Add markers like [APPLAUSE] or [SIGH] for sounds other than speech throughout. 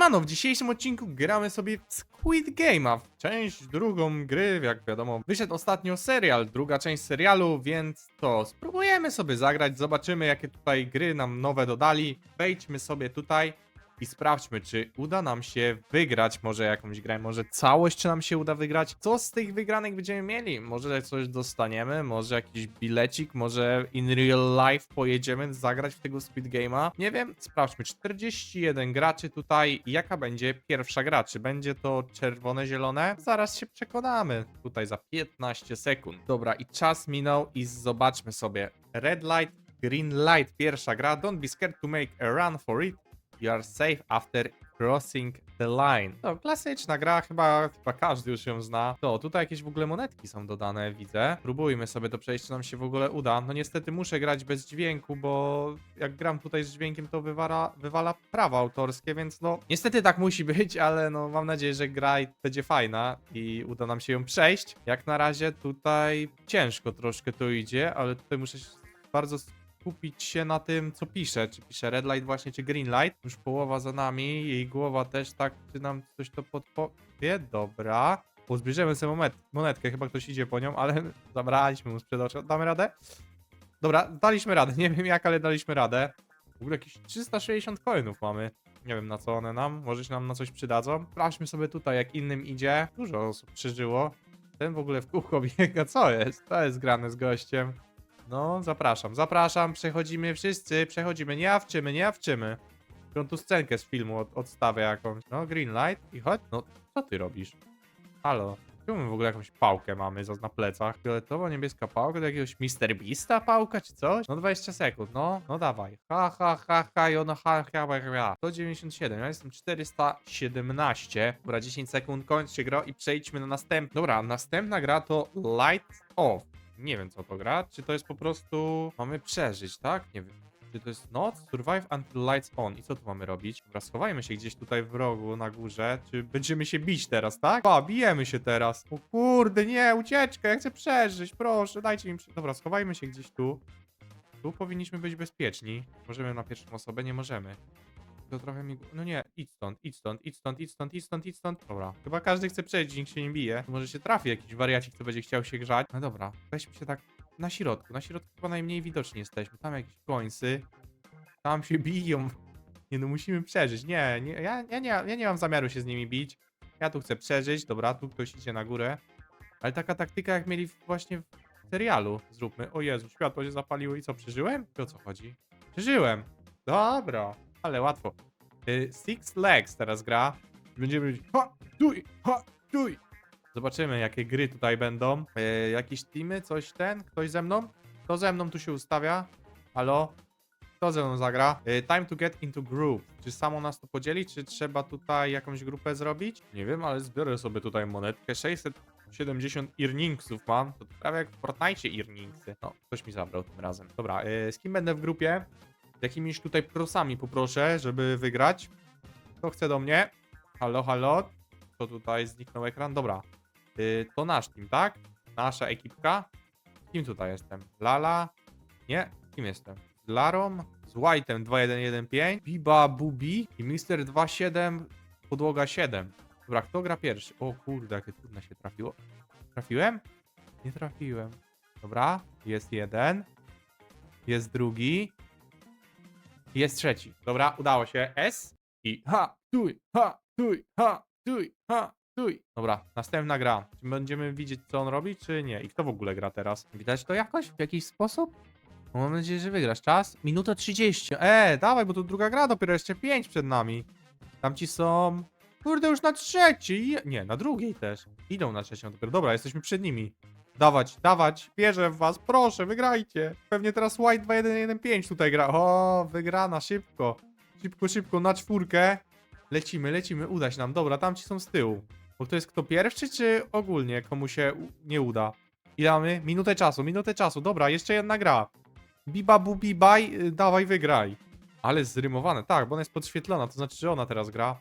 Siemano, w dzisiejszym odcinku gramy sobie w Squid Game'a, część drugą gry, jak wiadomo, wyszedł ostatnio serial, druga część serialu, więc to spróbujemy sobie zagrać, zobaczymy jakie tutaj gry nam nowe dodali, wejdźmy sobie tutaj i sprawdźmy, czy uda nam się wygrać. Może jakąś grę, może całość, czy nam się uda wygrać, co z tych wygranych będziemy mieli, może coś dostaniemy, może jakiś bilecik, może in real life pojedziemy zagrać w tego Squid Game'a, nie wiem, sprawdźmy, 41 graczy tutaj, jaka będzie pierwsza gra, czy będzie to czerwone, zielone? Zaraz się przekonamy, tutaj za 15 sekund. Dobra, i czas minął i zobaczmy sobie, red light, green light, pierwsza gra, don't be scared to make a run for it, You are safe after crossing the line. To klasyczna gra, chyba, chyba każdy już ją zna. To, tutaj jakieś w ogóle monetki są dodane, widzę. Próbujmy sobie to przejść, czy nam się w ogóle uda. No niestety muszę grać bez dźwięku, bo jak gram tutaj z dźwiękiem, to wywala, wywala prawa autorskie, więc no niestety tak musi [LAUGHS] być, ale no mam nadzieję, że gra będzie fajna i uda nam się ją przejść. Jak na razie tutaj ciężko troszkę to idzie, ale tutaj muszę się bardzo skupić się na tym, co pisze. Czy pisze red light właśnie, czy green light. Już połowa za nami, jej głowa też tak, czy nam coś to podpowie. Dobra. Uzbierzemy sobie monet, monetkę, chyba ktoś idzie po nią, ale [LAUGHS] zabraliśmy mu sprzed oczu. Damy radę? Dobra, daliśmy radę. Nie wiem jak, ale daliśmy radę. W ogóle jakieś 360 coinów mamy. Nie wiem na co one nam, może się nam na coś przydadzą. Sprawdźmy sobie tutaj, jak innym idzie. Dużo osób przeżyło. Ten w ogóle w kółko [LAUGHS] biega, co jest? To jest grane z gościem. No, zapraszam, zapraszam, przechodzimy wszyscy, przechodzimy, nie awczymy, nie awczymy. Którą tu scenkę z filmu od, odstawię jakąś. No, green light i chodź. No, co ty robisz? Halo. Czemu my w ogóle jakąś pałkę mamy za na plecach? Fioletowo-niebieska pałka, to jakiegoś Mr. Beasta pałka czy coś? No 20 sekund, no, no dawaj. Ha, ha, ha, ha, i ha, ha, ha, ha. 197, ja jestem 417. Dobra, 10 sekund, kończcie gro i przejdźmy na następną. Dobra, następna gra to Light Off. Nie wiem co to gra. Czy to jest po prostu. Mamy przeżyć, tak? Nie wiem. Czy to jest noc? Survive until lights on. I co tu mamy robić? Dobra, schowajmy się gdzieś tutaj w rogu na górze. Czy będziemy się bić teraz, tak? A, bijemy się teraz. O kurde, nie, ucieczkę, ja chcę przeżyć, proszę, dajcie mi. Dobra, schowajmy się gdzieś tu. Tu powinniśmy być bezpieczni. Możemy na pierwszą osobę? Nie możemy. To trochę mi... No nie, idź stąd, idź stąd, idź stąd, idź stąd, idź stąd, idź stąd. Dobra, chyba każdy chce przejść, nikt się nie bije. Może się trafi jakiś wariacik, co będzie chciał się grzać. No dobra, weźmy się tak na środku. Na środku chyba najmniej widoczni jesteśmy. Tam jakieś końcy. Tam się biją. Nie no, musimy przeżyć. Nie, nie ja, ja, nie, ja nie mam zamiaru się z nimi bić. Ja tu chcę przeżyć. Dobra, tu ktoś idzie na górę. Ale taka taktyka jak mieli właśnie w serialu. Zróbmy. O Jezu, światło się zapaliło i co, przeżyłem? I o co chodzi? Przeżyłem. Dobra, ale łatwo. Y, Six Legs teraz gra. Będziemy robić ha, tuj, ha, tuj. Zobaczymy, jakie gry tutaj będą. Y, jakieś teamy, coś ten? Ktoś ze mną? Kto ze mną tu się ustawia? Halo? Kto ze mną zagra? Y, time to get into group. Czy samo nas to podzieli, czy trzeba tutaj jakąś grupę zrobić? Nie wiem, ale zbiorę sobie tutaj monetkę. 670 earningsów mam. To prawie jak w earningsy. No, ktoś mi zabrał tym razem. Dobra, z kim będę w grupie? Jakimiś tutaj prosami poproszę, żeby wygrać. Kto chce do mnie? Halo, halo? To tutaj zniknął ekran. Dobra. Y, to nasz team, tak? Nasza ekipka. Kim tutaj jestem? Lala? Nie? Kim jestem? Z Larą? Z White'em 2115? Biba Bubi? I Mister 27 Podłoga 7. Dobra, kto gra pierwszy? O kurde, jakie trudne się trafiło. Trafiłem? Nie trafiłem. Dobra, jest jeden. Jest drugi. Jest trzeci. Dobra, udało się. S i ha, tuj, ha, tuj, ha, tuj, ha, tuj. Dobra, następna gra. Czy będziemy widzieć, co on robi, czy nie? I kto w ogóle gra teraz? Widać to jakoś? W jakiś sposób? Mam nadzieję, że wygrasz. Czas? Minuta 30. E, dawaj, bo tu druga gra dopiero jeszcze 5 przed nami. Tamci są... Kurde, już na trzeciej. Nie, na drugiej też. Idą na trzecią dopiero. Dobra, jesteśmy przed nimi. Dawać, dawać, wierzę w was, proszę, wygrajcie. Pewnie teraz White 2115 tutaj gra. O, wygrana, szybko. Szybko, szybko, na czwórkę. Lecimy, lecimy, uda się nam. Dobra, tamci są z tyłu. Bo to jest kto pierwszy, czy ogólnie komu się nie uda? Ile mamy? Minutę czasu, minutę czasu. Dobra, jeszcze jedna gra. Biba bubi baj, y, dawaj wygraj. Ale zrymowane, tak, bo ona jest podświetlona, to znaczy, że ona teraz gra.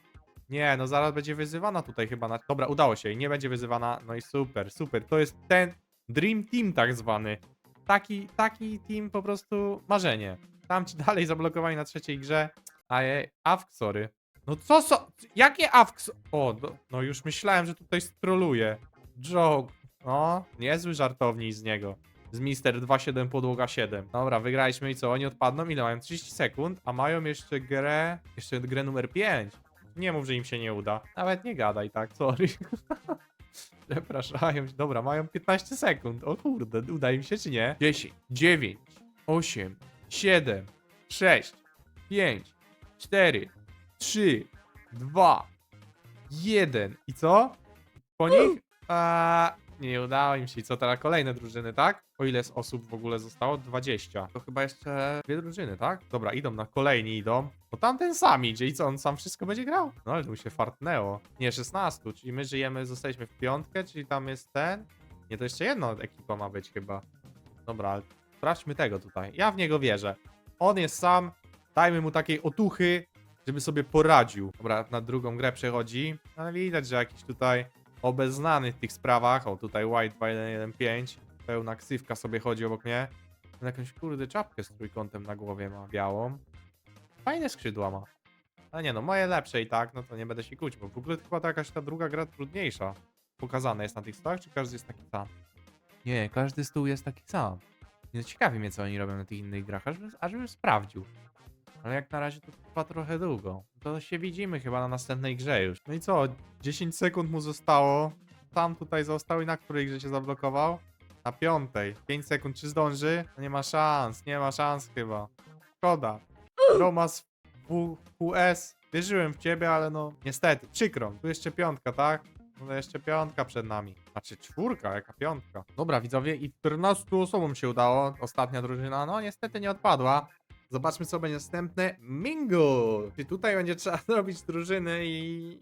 Nie, no zaraz będzie wyzywana tutaj chyba na... Dobra, udało się, nie będzie wyzywana, no i super, super. To jest ten Dream Team tak zwany. Taki, taki team po prostu marzenie. Tam ci [LAUGHS] dalej zablokowani na trzeciej grze. Ajej, awk, sorry. No co so... Jakie awks... O, no, no już myślałem, że tutaj stroluje. Joke. O, niezły żartownik z niego. Z Mister 27 podłoga 7. Dobra, wygraliśmy i co? Oni odpadną? Ile mają? 30 sekund, a mają jeszcze grę... Jeszcze grę numer 5. Nie mów, że im się nie uda. Nawet nie gadaj, tak? Sorry. [LAUGHS] [LAUGHS] Przepraszają się. Dobra, mają 15 sekund. O kurde, uda im się czy nie? 10, 9, 8, 7, 6, 5, 4, 3, 2, 1. I co? Po nich? A, nie udało im się. I co teraz? Kolejne drużyny, tak? O ile z osób w ogóle zostało? 20. To chyba jeszcze dwie drużyny, tak? Dobra, idą na kolejni idą. Bo tamten sam idzie i co? On sam wszystko będzie grał? No ale mu się fartnęło. Nie, 16, czyli my żyjemy, zostaliśmy w piątkę, czyli tam jest ten. Nie, to jeszcze jedna ekipa ma być chyba. Dobra, ale sprawdźmy tego tutaj. Ja w niego wierzę. On jest sam. Dajmy mu takiej otuchy, żeby sobie poradził. Dobra, na drugą grę przechodzi. Ale widać, że jakiś tutaj obeznany w tych sprawach. O, tutaj White 215. Pełna ksywka sobie chodzi obok mnie. On jakąś kurde czapkę z trójkątem na głowie ma, białą. Fajne skrzydła ma. Ale nie no, moje lepsze i tak, no to nie będę się kłócić, bo w ogóle chyba to jakaś ta druga gra trudniejsza. Pokazane jest na tych stołach, czy każdy jest taki sam? Nie, każdy stół jest taki sam. Nie ciekawi mnie, co oni robią na tych innych grach, ażbym, ażbym sprawdził. Ale jak na razie to trwa trochę długo. To się widzimy chyba na następnej grze już. No i co? 10 sekund mu zostało. Tam tutaj został i na której grze się zablokował? Na piątej. 5 sekund, czy zdąży? No nie ma szans, nie ma szans chyba. Szkoda. Romas WQS. Wierzyłem w ciebie, ale no niestety, przykro. Tu jeszcze piątka, tak? No jeszcze piątka przed nami. Znaczy czwórka, jaka piątka. Dobra, widzowie, i 14 osobom się udało. Ostatnia drużyna, no niestety nie odpadła. Zobaczmy, co będzie następne. Mingo! Czy tutaj będzie trzeba [LAUGHS] zrobić drużyny i...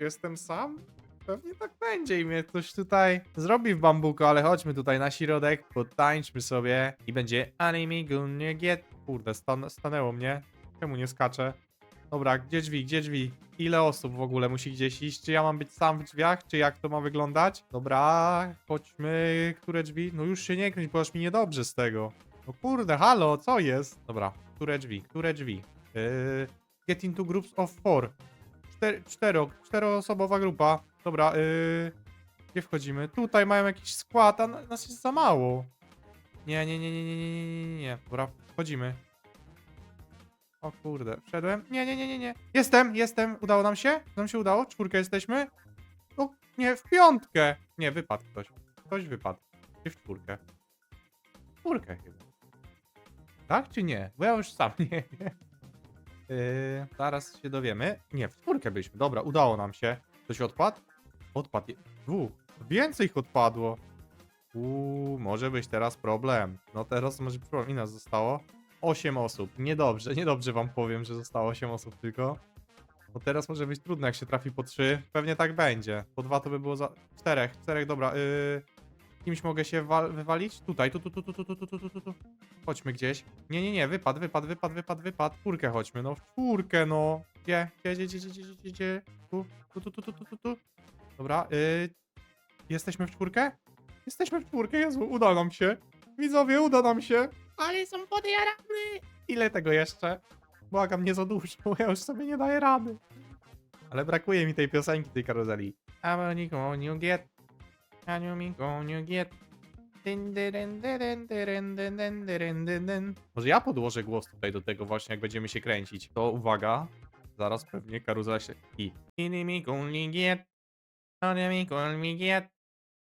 Jestem sam? Pewnie tak będzie i mnie ktoś tutaj zrobi w bambuku, ale chodźmy tutaj na środek, potańczmy sobie i będzie anime gunnie get. Kurde, stan stanęło mnie. Czemu nie skaczę? Dobra, gdzie drzwi, gdzie drzwi? Ile osób w ogóle musi gdzieś iść? Czy ja mam być sam w drzwiach, czy jak to ma wyglądać? Dobra, chodźmy. Które drzwi? No już się nie kręć, bo aż mi niedobrze z tego. No kurde, halo, co jest? Dobra, które drzwi, które drzwi? Yy, get into groups of four. Cztero, czteroosobowa grupa. Dobra, yy, gdzie wchodzimy? Tutaj mają jakiś skład, a na- nas jest za mało. Nie, nie, nie, nie, nie, nie, nie, nie, nie. Dobra, wchodzimy. O kurde, wszedłem? Nie, nie, nie, nie, nie. Jestem, jestem. Udało nam się? Nam się udało? Czwórkę jesteśmy? O, nie, w piątkę. Nie, wypadł ktoś. Ktoś wypadł. Czy w czwórkę? Czwórkę chyba. Tak czy nie? Bo ja już sam [LAUGHS] nie wiem. Yy, zaraz się dowiemy. Nie, w czwórkę byliśmy. Dobra, udało nam się. Ktoś odpadł? Odpadł. je- Dwóch. Więcej ich odpadło. Uuu, może być teraz problem. No teraz może być problem. Ile nas zostało? 8 osób. Niedobrze, [LAUGHS] niedobrze wam powiem, że zostało 8 osób tylko. Bo teraz może być trudno, jak się trafi po 3. Pewnie tak będzie. Po 2 to by było za... 4, 4, dobra. Yy... Kimś mogę się wal- wywalić? Tutaj, tu, tu, tu, tu, tu, tu, tu, tu, tu. Chodźmy gdzieś. Nie, nie, nie, wypad, wypad, wypad, wypad, wypad. Czwórkę chodźmy, no czwórkę, no. Gdzie, gdzie, gdzie, gdzie, gdzie, gdzie, gdzie? Tu, tu, tu, tu, tu, tu, tu. Dobra, yy... Jesteśmy w czwórkę? Jesteśmy w czwórkę, Jezu, uda nam się. Widzowie, uda nam się. Ale są podjarane. Ile tego jeszcze? Błagam, nie za dużo, bo ja już sobie nie daję rady. Ale brakuje mi tej piosenki, tej karuzeli. I'm gonna you get. Gonna you get. Dyn, dyryn, dyryn, dyryn, dyryn, dyryn, dyryn. Może ja podłożę głos tutaj do tego właśnie, jak będziemy się kręcić. To uwaga, zaraz pewnie karuzela się... I... Enemy gonna get. Enemy gonna get.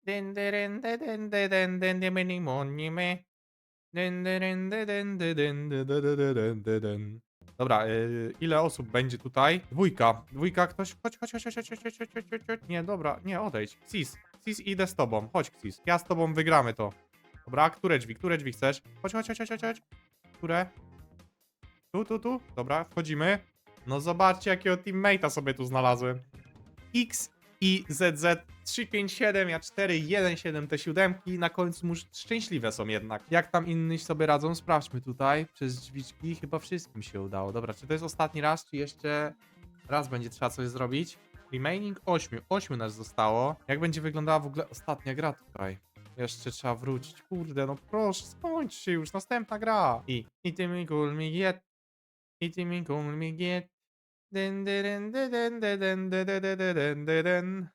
Dyn, dyryn, dyryn, dyryn, dyryn, dyryn, dyryn, me. Dyn. Dobra, yy, ile osób będzie tutaj? Dwójka. Dwójka, ktoś. Chodź, chodź, chodź, chodź, chodź, chodź, chodź, chodź, chodź. Nie, dobra, nie, odejdź. Cis, Cis, idę z tobą. Chodź, Cis. Ja z tobą wygramy to. Dobra, które drzwi, które drzwi chcesz? Chodź, chodź, chodź, chodź, chodź, chodź. Które? Tu, tu, tu. Dobra, wchodzimy. No zobaczcie, jakiego teammate'a sobie tu znalazłem. X i ZZ 357, ja 417 te siódemki na końcu już szczęśliwe są jednak. Jak tam inni sobie radzą? Sprawdźmy tutaj przez drzwiczki. Chyba wszystkim się udało. Dobra, czy to jest ostatni raz, czy jeszcze raz będzie trzeba coś zrobić? Remaining 8. 8 nas zostało. Jak będzie wyglądała w ogóle ostatnia gra tutaj? Jeszcze trzeba wrócić. Kurde, no proszę, skończcie już. Następna gra. I, i ty mi gul mi get. I ty mi gul mi get. Dyn, dydyn, dydyn, dydyn, dydyn, dydyn.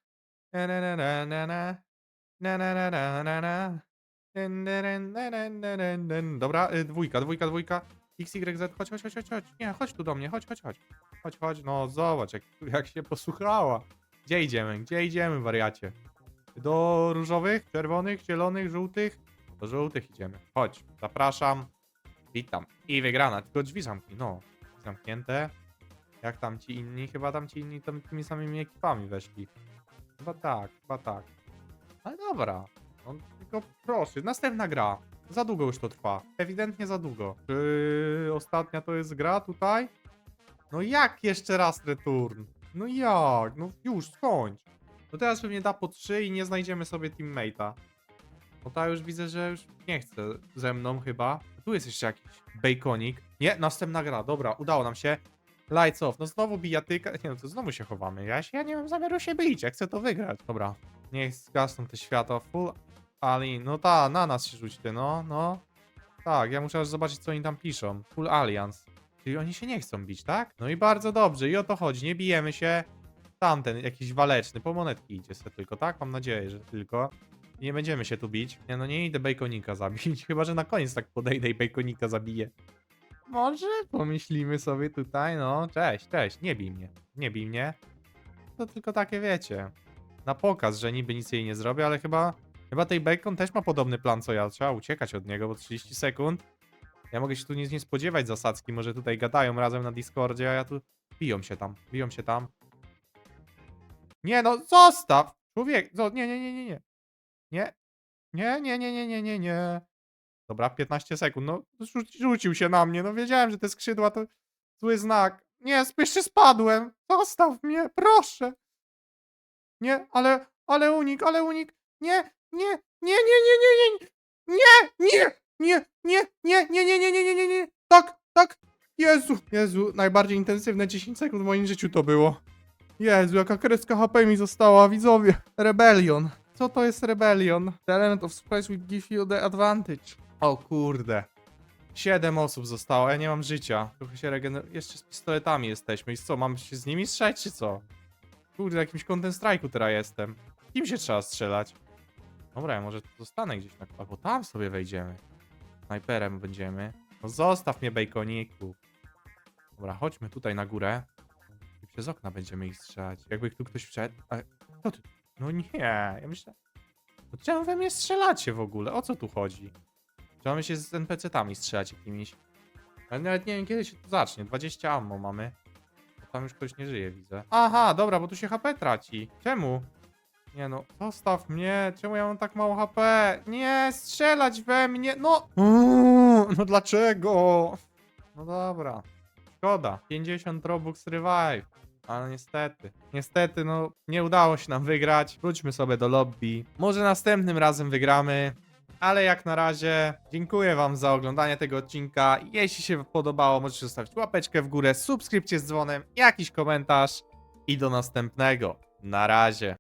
Na, na, na, na, na, na. Na, na, na, na, na. Dyn. Dobra, dwójka, dwójka, dwójka. X, Y, Z, chodź, chodź, chodź, chodź, chodź. Nie, chodź tu do mnie, chodź, chodź, chodź. Chodź, chodź, no zobacz, jak, jak się posłuchała. Gdzie idziemy, gdzie idziemy, wariacie? Do różowych, czerwonych, zielonych, żółtych? Do żółtych idziemy. Chodź, zapraszam. Witam. I wygrana, tylko drzwi no. Zamknięte. Jak tam ci inni? Chyba tam ci inni tam, tymi samymi ekipami weszli. Chyba tak, chyba tak. Ale dobra. No, tylko proszę, następna gra. Za długo już to trwa. Ewidentnie za długo. Czy ostatnia to jest gra tutaj? No jak jeszcze raz return? No jak? No już, skończ. No teraz pewnie da po 3 i nie znajdziemy sobie teammate'a. No ta już widzę, że już nie chce ze mną chyba. Tu jest jeszcze jakiś baconik. Nie, następna gra, dobra, udało nam się. Lights off, no znowu bijatyka. Nie no, to znowu się chowamy. Ja, się, ja nie mam zamiaru się bić, ja chcę to wygrać. Dobra, niech zgasną te światła. Full Ali, no ta, na nas się rzuć ty, no, no. Tak, ja muszę aż zobaczyć, co oni tam piszą. Full Alliance. Czyli oni się nie chcą bić, tak? No i bardzo dobrze, i o to chodzi, nie bijemy się. Tamten, jakiś waleczny, po monetki idzie sobie tylko, tak? Mam nadzieję, że tylko. Nie będziemy się tu bić. Nie, no nie idę Baconika zabić, [LAUGHS] chyba, że na koniec tak podejdę i Baconika zabiję. Może pomyślimy sobie tutaj, no, cześć, cześć, nie bij mnie, nie bij mnie. To tylko takie, wiecie, na pokaz, że niby nic jej nie zrobię, ale chyba, chyba tej Bacon też ma podobny plan co ja, trzeba uciekać od niego, bo 30 sekund. Ja mogę się tu nic nie spodziewać zasadzki, może tutaj gadają razem na Discordzie, a ja tu... Biją się tam, biją się tam. Nie no, zostaw! Człowiek, zo- nie, nie, nie, nie, nie. Nie, nie, nie, nie, nie, nie, nie, nie. Dobra, 15 sekund, no rzu- rzucił się na mnie, no wiedziałem, że te skrzydła to zły znak. Nie, jeszcze spadłem, zostaw mnie, proszę. Nie, ale, ale unik, ale unik. Nie, nie, nie, nie, nie, nie, nie, nie, nie, nie, nie, nie, nie, nie, nie, nie, nie, nie, tak, tak. Jezu, Jezu, najbardziej intensywne 10 sekund w moim życiu to było. Jezu, jaka kreska HP mi została, widzowie. Rebellion. Co to jest Rebellion? The element of surprise will give you the advantage. O kurde. Siedem osób zostało, ja nie mam życia. Trochę się regeneruję. Jeszcze z pistoletami jesteśmy. I co, mam się z nimi strzelać, czy co? Kurde, jakimś Counter Strike'u teraz jestem. Kim się trzeba strzelać? Dobra, ja może zostanę gdzieś na... Albo tam sobie wejdziemy. Snajperem będziemy. No zostaw mnie, baconiku. Dobra, chodźmy tutaj na górę. I przez okna będziemy ich strzelać. Jakby tu ktoś wszedł. A, tu? No nie, ja myślę... No czemu we mnie strzelacie w ogóle? O co tu chodzi? Mamy się z NPC-tami strzelać jakimiś? Ja nawet nie wiem kiedy się to zacznie. 20 ammo mamy. Tam już ktoś nie żyje, widzę. Aha, dobra, bo tu się HP traci. Czemu? Nie no, zostaw mnie. Czemu ja mam tak mało HP? Nie, strzelać we mnie. No. Uuu, no dlaczego? No dobra. Szkoda. 50 Robux Revive. Ale niestety, niestety, no nie udało się nam wygrać. Wróćmy sobie do lobby. Może następnym razem wygramy. Ale jak na razie, dziękuję Wam za oglądanie tego odcinka. Jeśli się podobało, możecie zostawić łapeczkę w górę, subskrypcję z dzwonem, jakiś komentarz i do następnego. Na razie.